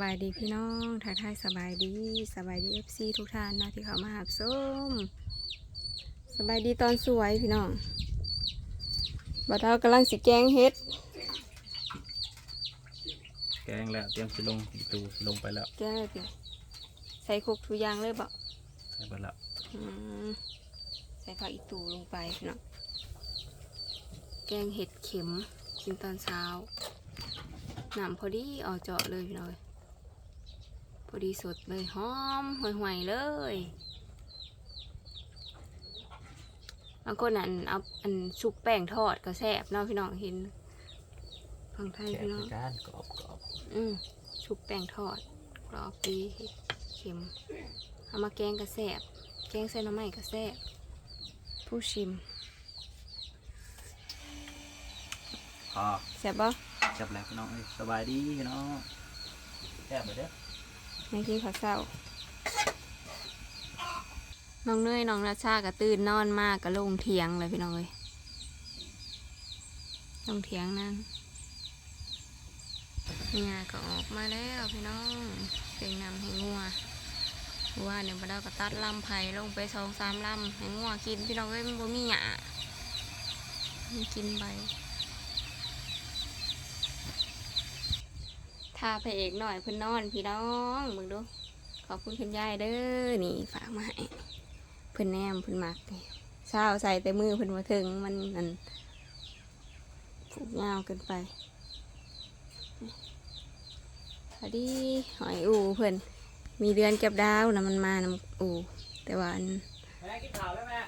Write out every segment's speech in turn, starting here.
บายดีพี่น้องทักทายสบายดีสบายดีเอฟซีทุกท่านเนาะที่เขามาหาส้มสบายดีตอนสวยพี่น้องบัดเรากำลังสิแกงเฮ็ด แกงแล้วเตรียมสิลงอีตูสิลงไปแล้วแกงเลยพี่ใส่คุกทุกอย่างเลยบ่ใส่ไปแล้วอืมใส่ผักอีตูลงไปพี่น้องแกงเห็ดเข็มกินตอนเช้าน้ำพอดีเออกเจาะเลยพี่น้อย พอดีสดเลยหอมห่วยๆเลยบางคนอันเอาอันชุบแป้งทอดก็แซ่บเนาะพี่น้องเห็นฟังไทยแกะพี่น้อในงการกรอบกรอบอืมชุบแป้งทอดกรอบดีเห็ดเข็มเอามาแกงกระแซบแกงใส่หน้ำไม้กระแซบผู้ชิมพอแซ่บบ่จับแล้วพี่น้องเอ้ยสบายดีพี่น้องแซ่บไปเด้อ ไม่กินข้าวเช้าน้องเนยน้องราชาก็ตื่นนอนมากก็ลงเถียงเลยพี่น้องเอ้ยลงเถียงนั่นงาก็ออกมาแล้วพี่น้องเป็นนำให้งัวว่าเนี่ยพอเราก็ตัดลำไผ่ลงไปสองสามลำให้งัวกินพี่น้องเอ้ยมันบ่มีหยามันกินใบาพระเอกหน่อยเพิ่อนนอนพี่น้องมึงดู ขอบคุณคุณยายเด้อนี่ฝากมาให้เพิ่อนแนมเพิ่อนมักเช้าใส่แต่มือเพิ่อนมาถึงมันนั่นผูกยาวเกินไปพอดีหอยอูเพิ่อนมีเดือนเกับดาวนะมันมานำอู แต่ว่าอันแม่กินข้าแล้วแม่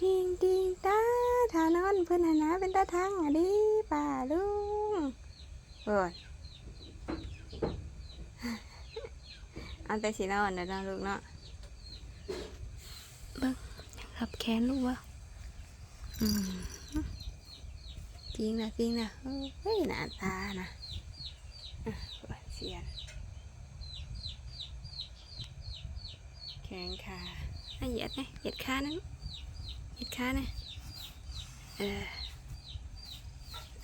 ดิงดิงตาทานอนเพิ่อนหนนะเป็นตาทางอะดิป่าลุง เปิดเอาแต่สีนอนเดี๋ยวนะลูกเนาะเบิ่งรับแขนลูกวะอืมจริงนะจริงนะเฮ้ยหน้าตานะอะเปิดเสียนแข้งขาอะเหยียดนะเหยียดขานะลูกเหยียดขานะเออ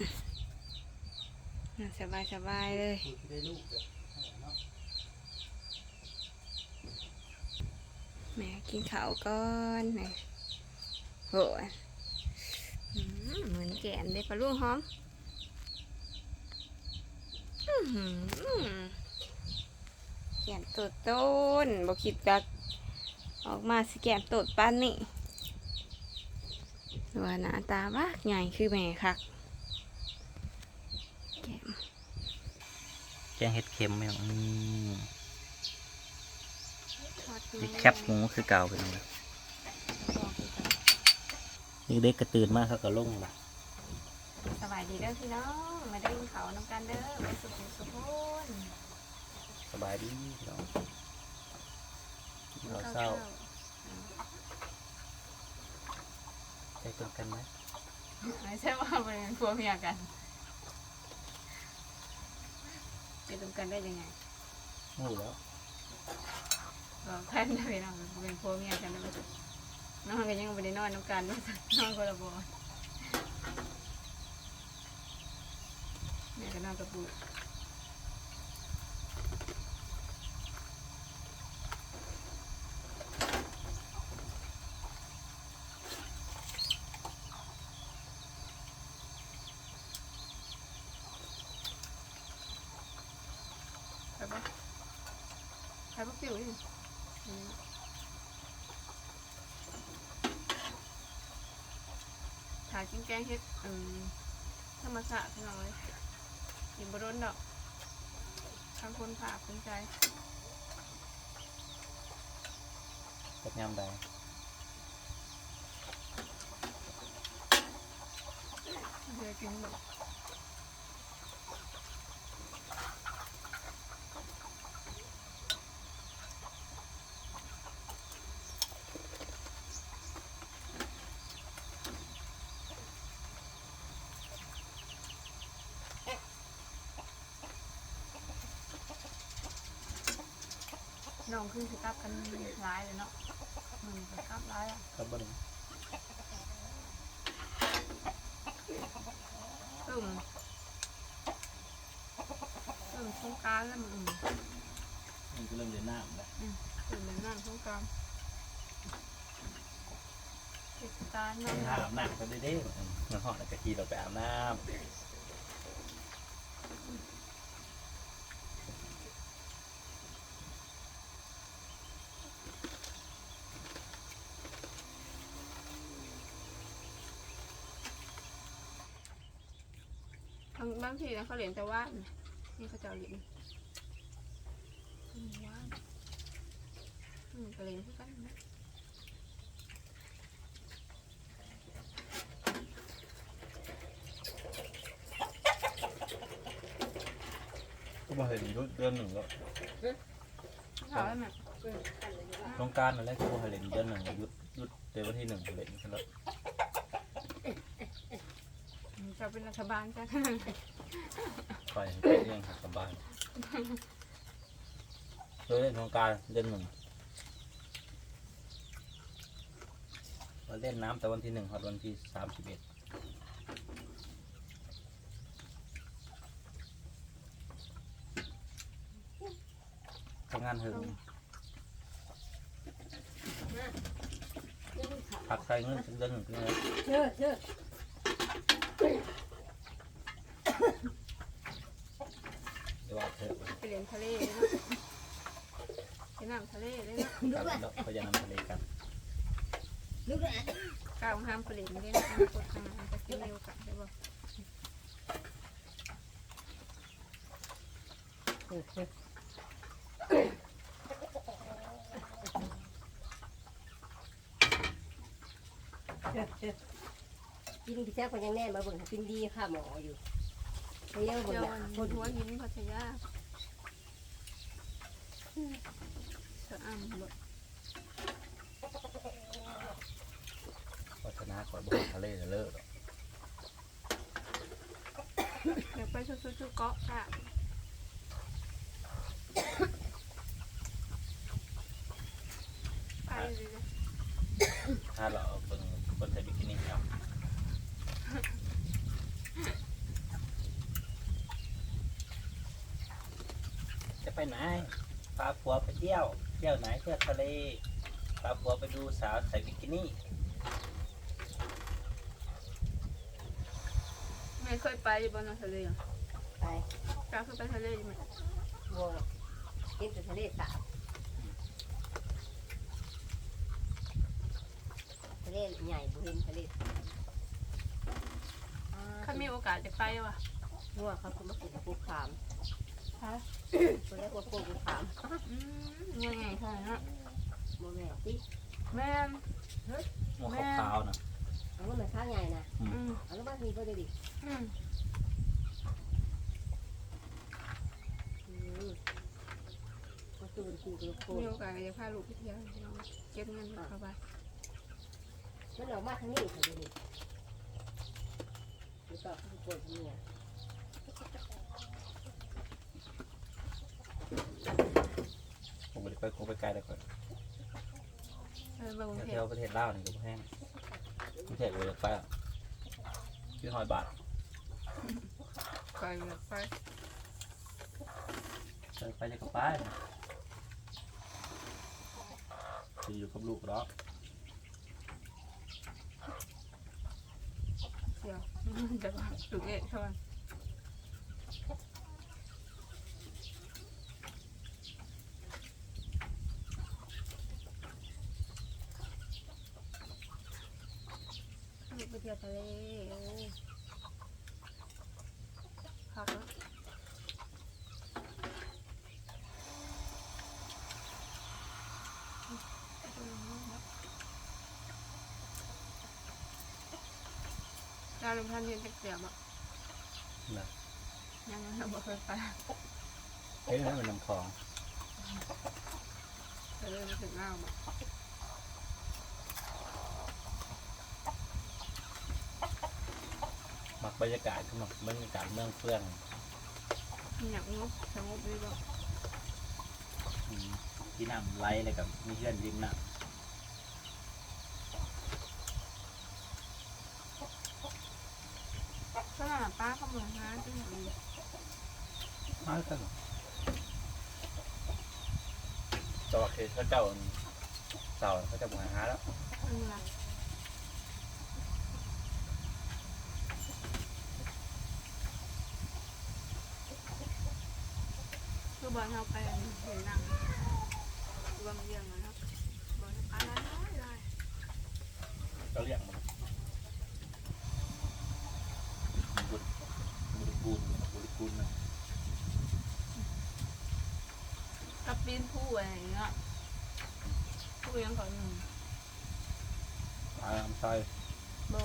อะ สบายสบายเลยแม่กินข้าวก่อนแม่โหเหมือนแกนเลยปลาลูกหอมแกนตดต้นบอกคิดกักออกมาสิแกนตดปานนี่ว่าหน้าตาบ้ากใหญ่คือแม่คักแกม แกงเห็ดเค็มพี่น้องอืมทอดนี่แคบหมูคือเก่าพี่น้องเด็กๆก็ตื่นมากเขาก็ลงละสบายดีเด้อพี่น้องมาได้กินข้าวน้ำกันเด้อไปสุขสุขคนสบายดีพี่น้องเราเศร้าใจตรงกันไหมไม่ใช่ว่าเป็นผัวเมียกัน จะตรงกันได้ยังไงงูแล้วบอกท่านได้ไปน้องเป็นผัวเมียกันได้ไหมน้องก็ยังไม่ได้นอนน้ำกันด้วยน้องก็ระบอแม่ก็นอนกับปู่ไปปะ ไปปะปิวนี่ถากินแกงเฮ็ดอืมธรรมชาติพี่น้องเลยกินบร้นดอกทางคนผ่าคนใจกับยำใดเดี๋ยวกินแบบ น้องคือสิกลับกันร้ายเลยเนาะมันจะกลับร้ายอะครับบ่ได้ตึมตึมงกรารแล้วมึงมันก็เริ่มเดินหน้าแล้วตื่นเหมือนนั่งสงกรารเทศกาลไปเนาะ หาอาบน้ำกันได้เด้มันหอดแล้วก็ขี่เราไปอาบน้ำ บางบางทีนะเขาเรียนแต่ว่าดนะนี่เขาจะเอาเรียนอืมว่านอืมก็เรียนคือกันนะก็มาเห็นยุดเดือนหนึ่งแล้วเขาให้แบบโครงการอะไรก็มาเห็นเดือนหนึ่งยุดยุดเดือนวันที่หนึ่งเห็นกันแล้ว จะเป็นรัฐบาลจ้ะไปไปเรื่องสบายเคยเล่นโครงการเดือนหนึ่งเราเล่นน้ำแต่วันที่หนึ่งครับวันที่สามสิบเอ็ดทำงานหึงพักใส่เงินเดือนหนึ่งเลย เชื่อเชื่อ เดี๋ยวว่า เถอะไปเรียนทะเลเลยเนาะไปน้ำทะเลเลยเนาะกันแล้วเขาจะนำทะเลกันลูกแหละก้าวห้ามไปเรียนไม่ได้นะกดทางานจะกินเร็วกันได้บ่กินพี่แจ๊คคนยังแน่มาบ่งกินดีค่ะหมออยู่เที่ยวเบิ่งเดี๋ยวเนี่ยวันคนหัวหินพัทยา สะอ่ำบ่พัฒนาก่อนบอกทะเลจะเลิกเดี๋ยวไปชุดๆๆเกาะค่ะไปเลยนะถ้าเราเอาเบิ่งคนใส่บิกินี่ครับจะไปไหนพา ผัวไปเที่ยว เที่ยวไหนเที่ยวทะเลพาผัวไปดูสาวใส่บิกินี่ ไม่เคยไปบนทะเลเหรอไปกาเคยไปทะเลไหมวัวกินแต่ทะเลสาบทะเลใหญ่บุเห็นทะเลสาบอ่าถ้ามีโอกาสจะไปว่ะงัวเขาคือมากินปูขามฮะ คนแรกว่าปูขามอืมยังไงค่ะเนาะโมแม่ติแม่นหมวกขาวๆนะเอาลูกมันข้างใหญ่นะอืมเอาลูกมันมีก็จะดิอืมอืมมาตูนกูกับโคมีโอกาสจะพาลูกไปเที่ยวพี่น้องเก็บเงินเข้าไปมันออกมาทางนี้ค่ะดูนี่แล้วก็ปวดเนี่ย ผมไปไปกูไปไกลแล้วก่อนเออเบางเทเที่ยวประเทศลาวนี่ก็บ่แห้งประเทศเลยไปอะชื่อหอยบาทไปแบบไปไปไปจะก็ไปจะอยู่กับลูกหรอกเที่ยวจะว่าลูกเอ๊ะเท่านั้นลูกไปเที่ยวทะเลโอ้พักแล้วดาวลุงพันยืนเสียบอะนะยังไม่บอกเคยไปเฮ้ยนั่นมันน้ำคลองไปเลยไปถึงเล่าอะักบรรยากาศคืมักบรรยากาศเมืองเฟื่องหยักงบสงบดีบ่อที่น้ำไหลเลยกับมีเพื่อนริมน้สนามป้าก็เหมือนฮะที่หนูำมาสนุกจอเคเขาเจ้าเสาเขาจะบุกหาแล้ว อบอลเขาไปเห็นหนังบางเรื่องนะครับบอลอะไรอะไรก็เรียกมันบุตรบุตรกูลบุตรกูลนะกับปีนผู้อะไรอย่างเงี้ยผู้ยังก่อนหนึ่งอาทำใส่บอ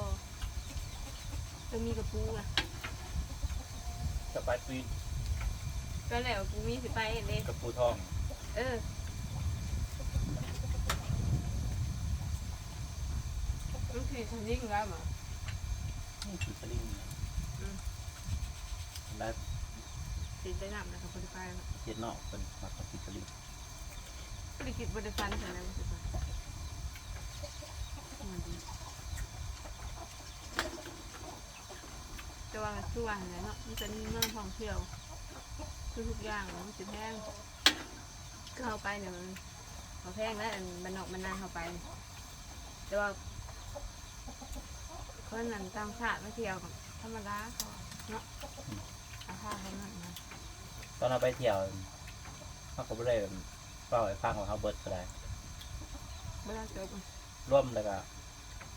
จะมีกับปูอะจะไปปีน ก็แล้วปูมีสิไปเด็กกับปูทองเออลูกพี่ฉันยิ่งแล้วมั้งนี่คือสลิงนะอืมได้ติดได้นำนะครับบริไปแล้วเจ็ดนอกเป็นมากับสลิงบริกิจบริฟันใช่ไหมบริฟันมันดีจะว่ามันคือว่าอะไรเนาะมันเป็นเมืองท่องเที่ยว คือทุกอย่างมันจะแพงก็เอาไปเนี่ยมันเขาแพงแล้วอันมันออกมันนานเข้าไป แต่ว่าคนนั้นตามชาติไม่เที่ยวกับธรรมดาเขาเนาะอาคาเขานั่นนะตอนเราไปเที่ยวเขาก็ไม่ได้เฝ้าไอ้ฟังของเขาเบิร์ดก็ได้เวลาจบร่วมแล้วก็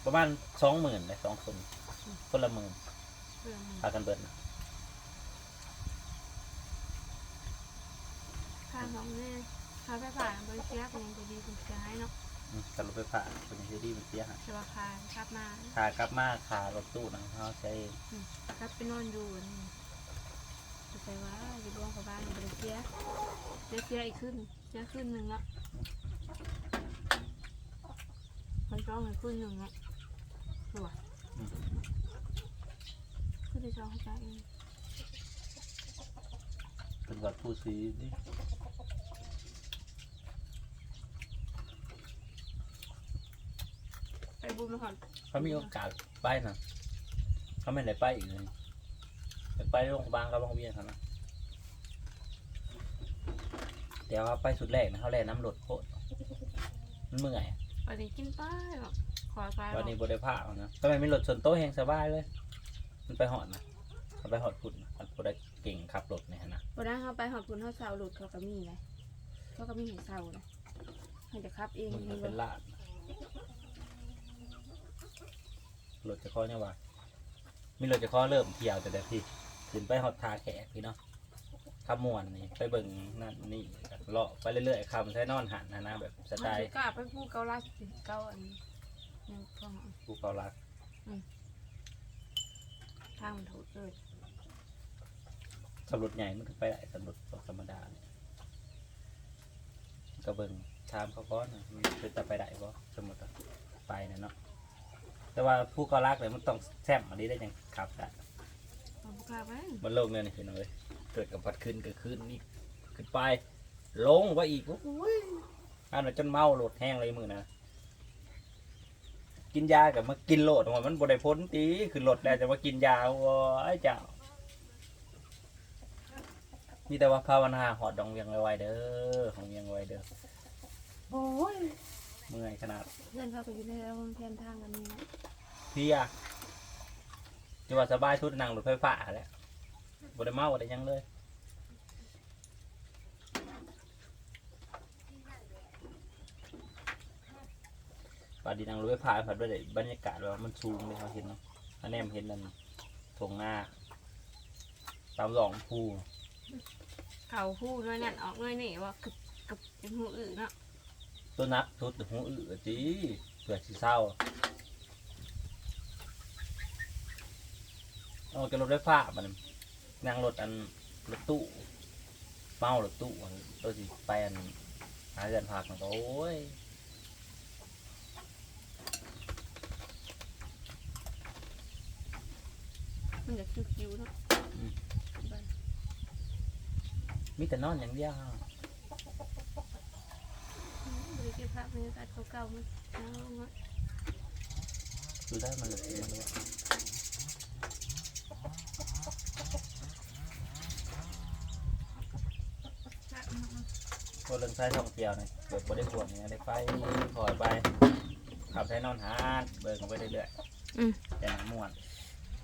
ประมาณสองหมื่นเลยสองคนคนละหมื่นเรื่องมันพากันเบิร์ดนะ ค่าของแม่ ค่าไฟฟ้าบริเชียเป็นยังจะดีเป็นเสียให้เนาะอืมกับรถไฟฟ้าเป็นซีดีมันเสียหายแต่ว่าค่ากลับมาขากลับมาขารถตู้นะเขาใช้กลับไปนอนอยู่นี่จะไปว่าอยู่ร่วงกับบ้านบริเชียบริเชียอีกขึ้นเชียขึ้นหนึ่งละมันจ้องให้ขึ้นหนึ่งละสวยอืมขึ้นที่จ้องให้ใจเองเป็นวัดผู้ซีนี่ ไป บุญมาก่อนเขามีโอกาสไปนะเขาไม่ได้ไปอีกเลยไปไปโรงพยาบาลกับโรงเรียนเขานะเดี๋ยวเขาไปสุดแรกนะเขาแล่น้ำรถโคตรมันเมื่อยวันนี้กินป้ายหรอกขอไปหรวัอนกนี้บริภาคนะทำไมมีรถส่วนโต๊ะแห่งสบายเลย มันไปหอดนะเขาไปหอดพุ่นนะมันบ่ได้เก่งขับรถเนี่ยนะวันนั้นเขาไปหอดคุณเขาเสาหลุดเขาก็มีไงเขาก็มีเห็นเสาเลยให้แต่ครับเองมันนี่เป็นบ่ลาด รถจะข้อเนี่ยว่ามีรถจะข้อเริ่มเที่ยวแต่เดี๋ยวพี่ขึ้นไปหอดทาแขกพี่เนาะขับมวนนี่ไปเบิ่งนั่นนี่เลาะไปเรื่อยๆคำใช้นอนหันนะนะแบบสไตล์กล้าไปพูดเกาลัดสิเกาอันนี้ยังก็ภูเกาลัดทางมันถูกเลยสำรวจใหญ่มันก็ไปได้สำรวจธรรมดาเนี่ยก็เบิ่งถามเขาก่อนนะมันคือจะไปได้บ่สมมติว่าไปนะเนาะ แต่ว่าภูเกาลัดเลยมันต้องแซมอันนี้ได้ยังขับได้เอากล้าไปมันโลกเนี่ยนี่คือน้อยเกิดกับพัดขึ้นเกิดขึ้นนี่ขึ้นไป ลงไปอีกโอ้ยอันนั้นจนเมาโหลดแห้งเลยมือนะกินยากับมากินโหลดออกมามันบ่ได้พ้นตีคือโหลดแล้วจะมากินยาโอ้ยเจ้ามีแต่ว่าภาวนาหอดดองเวียงไวๆเด้อของเวียงไวๆเด้อโอ้ยเมื่อยขนาด เพื่อนเขาก็อยู่ในโรงแรมทางกันนี้นะ เพลียจะว่าสบายชุดนั่งรถไฟฟ้าแหล้วบ่ได้เมาบ่ได้หยังเลย ป่าดีนางรถไฟฟ้าผัดด้วยได้บรรยากาศแบบว่ามันสูงเลยเขาเห็นเนาะอันนี้มันเห็นนั่นทงหน้า ตามหลองภูเขาพูดด้วยนั่นออกด้วยนี่ว่ากับกับเป็นหูอื่นเนาะตัวนักทุดหูอื้อจีเผื่อสิเศร้า เอาแกรถไฟฟ้ามันนั่งรถอันรถตู้เมารถตู้อันตัวสิไปอันหาเรือนพักมันก็โอ้ยมันจะคิวๆเนาะมีแต่นอนอย่างเดียวบริเก็บภาพบรรยากาศเก่าๆมันเอาเนาะ ดูได้มันเลยมันเลย พวกเรื่องใช้ท่องเที่ยวนี่เบิกบ่ได้ห่วงนี่ได้ไปคอยไปขับใช้นอนหาดเบิกไปเรื่อยอืม ๆแต่ม่วน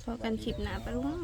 พอกันคลิปหนาปะลุง